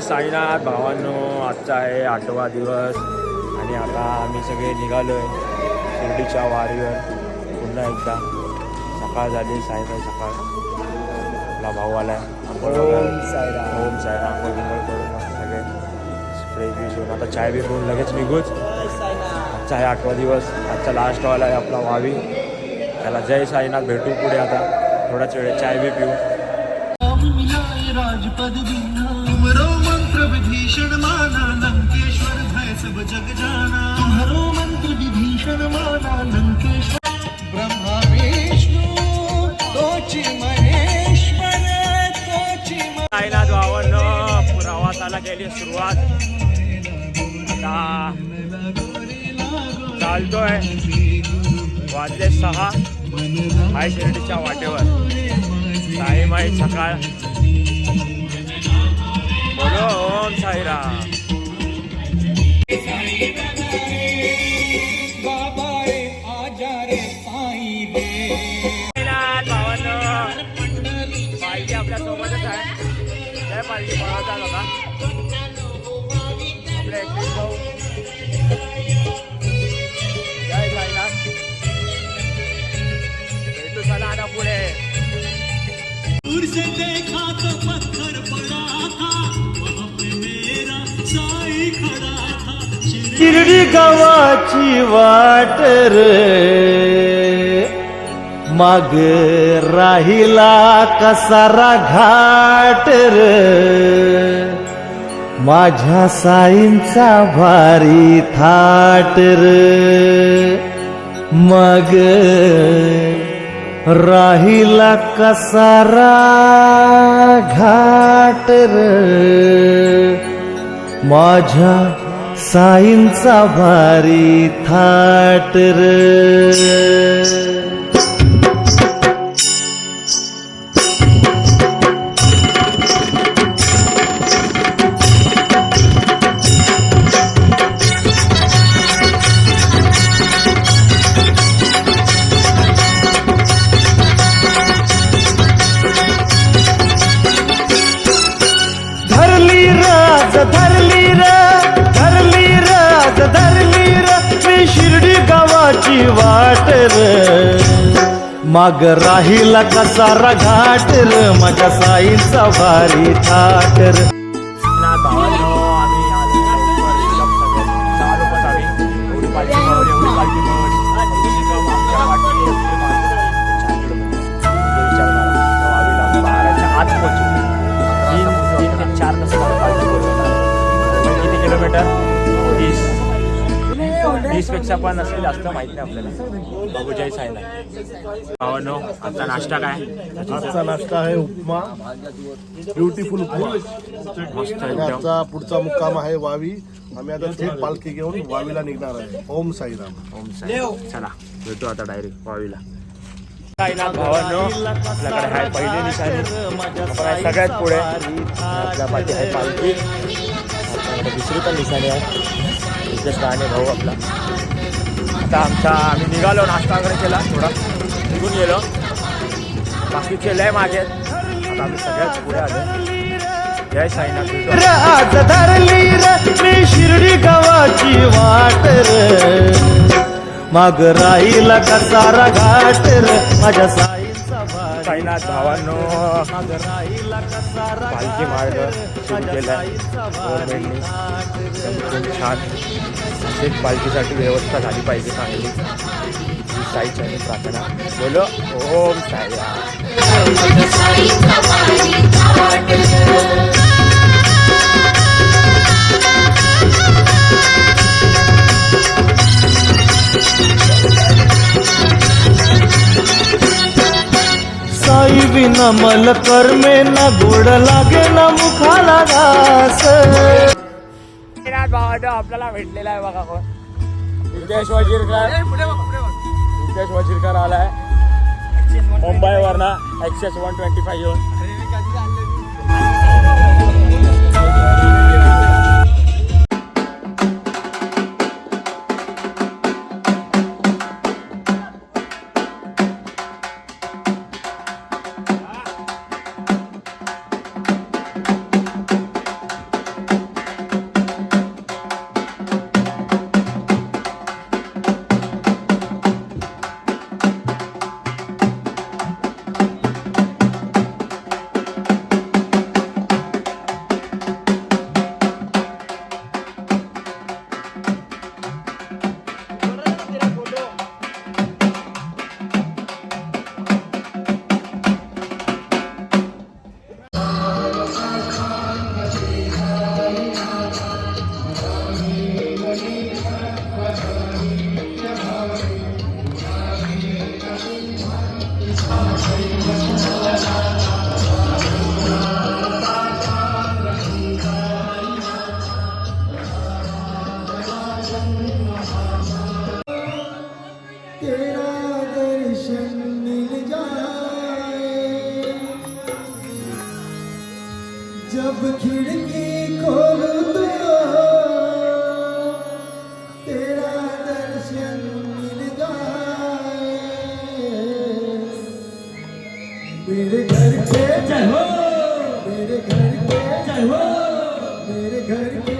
साईनाथ भावांनो आजचा आहे आठवा दिवस आणि आता आम्ही सगळे निघालो आहे शिर्डीच्या वारीवर. पुन्हा एकदा सकाळ झाली साईनाथ सकाळ. आपला भाऊ आला आहे ओम साईराम. ओम साईराम. आंघोळ बिंघोळ करून मस्त सगळे फ्रेश बिश होऊन आता चाय बी पिऊन लगेच निघूच. आजचा आहे आठवा दिवस. आजचा लास्ट वाला आहे आपला वावी. त्याला जय साईनाथ. भेटू पुढे आता. थोड्याच वेळ चाय बी पिऊ. सुरुवात. आता चालतोय. वाजले सहा. हाय शिर्डीच्या वाटेवर. टाईम आहे सकाळ. बोलो ओम साईराम. बाबा रे आजा रे साई दे साईनाथ आपल्या सोबतच आहे दूर से देखा तो पत्थर पड़ा था वहाँ पे मेरा साई खड़ा था शिर्डी गावाची वाट रे. माग राहिला कसारा घाट रे. माझ्या साईंचा भारी थाट रे. मग राहिला कसारा घाट र. माझ्या साईंचा भारी थाट र. माग राहिला कसारा घाट र माझ्या साईंचा भारी थाट र. चार तीन तीन ते चार तास किती किलोमीटर? वीस तीसपेक्षा पण असेल जास्त माहीत नाही आपल्याला. बघू जय साईना भावांनो आजचा नाश्ता काय? आजचा नाश्ता आहे उपमा. ब्युटिफुल उपमा. आजचा पुढचा मुक्काम आहे वावी. आम्ही आता थेट पालखी घेऊन वावीला निघणार आहे. ओम साईराम. ओम साई चला भेटू आता डायरेक्ट वावीला. भावांनो आपल्याकडे आहे पहिली निशाणी. आपण आहे सगळ्यात पुढे. आपल्या पाठी आहे पालखी. दुसरी पण निशाणी आहे. इथेच राहणे भाऊ आपला. आता आमचा आम्ही निघालो नाश्ता वगैरे केला थोडा निघून गेलो. बाकीचे लय मागे. आता आम्ही सगळ्यात पुढे आलो. जय साईनाथ. भेटू धरली मी शिर्डी गावाची वाट र. माग राहिला कसारा घाट र? माझ्या साईनाथ भावांनो. माग पालखी मार्ग सुरू केला. आहे गव्हर्नमेंटनी एकदम छान. असेच पालखीसाठी व्यवस्था झाली पाहिजे चांगली. ही साईची आणि प्रार्थना. बोलो ओम साईराम. विना मल कर्मे ना गोड लागे ना मुखाला घास आपल्याला भेटलेला आहे बघा कोण. रितेश वजीरकर. रितेश वजीरकर आलाय. मुंबईवरनं एक्सेस वन ट्वेंटी फाईव्ह येऊन. ਮੇਰੇ ਘਰ ਕੇ ਜੈ ਹੋ ਮੇਰੇ ਘਰ ਕੇ ਜੈ ਹੋ ਮੇਰੇ ਘਰ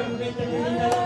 எம்மை தமிழ்